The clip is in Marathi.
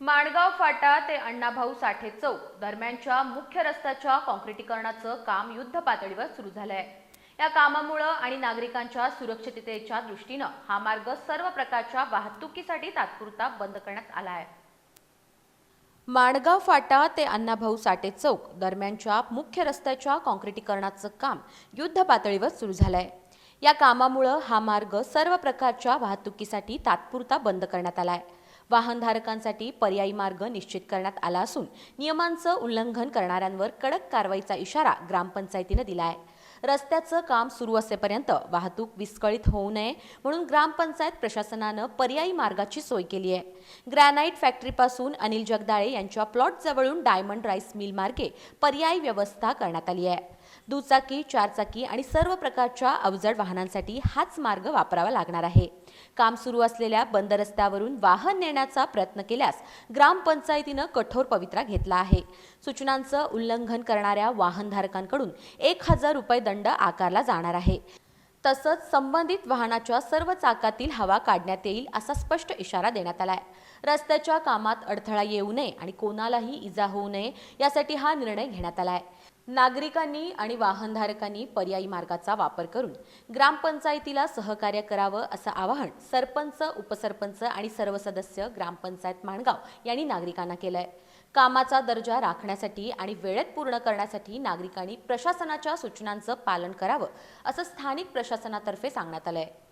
माणगाव फाटा ते अण्णाभाऊ साठे चौक दरम्यानच्या मुख्य रस्त्याच्या काँक्रिटीकरणाचं काम युद्ध पातळीवर सुरू झालंय. या कामामुळं आणि नागरिकांच्या सुरक्षिततेच्या दृष्टीनं हा मार्ग सर्व प्रकारच्या वाहतुकीसाठी तात्पुरता बंद करण्यात आला आहे माणगाव फाटा ते अण्णाभाऊ साठे चौक दरम्यानच्या मुख्य रस्त्याच्या काँक्रिटीकरणाचं काम युद्ध पातळीवर सुरू झालंय. या कामामुळं हा मार्ग सर्व प्रकारच्या वाहतुकीसाठी तात्पुरता बंद करण्यात आला आहे वाहनधारकांसाठी पर्यायी मार्ग निश्चित करण्यात आला असून नियमांचं उल्लंघन करणाऱ्यांवर कडक कारवाईचा इशारा ग्रामपंचायतीनं दिला आहे. रस्त्याचं काम सुरू असेपर्यंत वाहतूक विस्कळीत होऊ नये म्हणून ग्रामपंचायत प्रशासनानं पर्यायी मार्गाची सोय केली आहे. ग्रॅनाईट फॅक्टरीपासून अनिल जगदाळे यांच्या प्लॉटजवळून डायमंड राईस मिल मार्गे पर्यायी व्यवस्था करण्यात आली आहे. दुचाकी चारचाकी आणि सर्व प्रकारच्या अवजड वाहनांसाठी हाच मार्ग वापरावा लागणार आहे. काम सुरू असलेल्या बंद रस्त्यावरून वाहन नेण्याचा प्रयत्न केल्यास ग्रामपंचायतीनं कठोर पवित्रा घेतला आहे. सूचनांचं उल्लंघन करणाऱ्या वाहनधारकांकडून एक हजार रुपये दंड आकारला जाणार आहे. तसंच संबंधित वाहनाच्या सर्व चाकातील हवा काढण्यात येईल असा स्पष्ट इशारा देण्यात आला आहे रस्त्याच्या कामात अडथळा येऊ नये आणि कोणालाही इजा होऊ नये यासाठी हा निर्णय घेण्यात आला आहे नागरिकांनी आणि वाहनधारकांनी पर्यायी मार्गाचा वापर करून ग्रामपंचायतीला सहकार्य करावं असं आवाहन सरपंच उपसरपंच आणि सर्व सदस्य ग्रामपंचायत माणगाव यांनी नागरिकांना केलंय. कामाचा दर्जा राखण्यासाठी आणि वेळेत पूर्ण करण्यासाठी नागरिकांनी प्रशासनाच्या सूचनांचं पालन करावं असं स्थानिक प्रशासनातर्फे सांगण्यात आलं आहे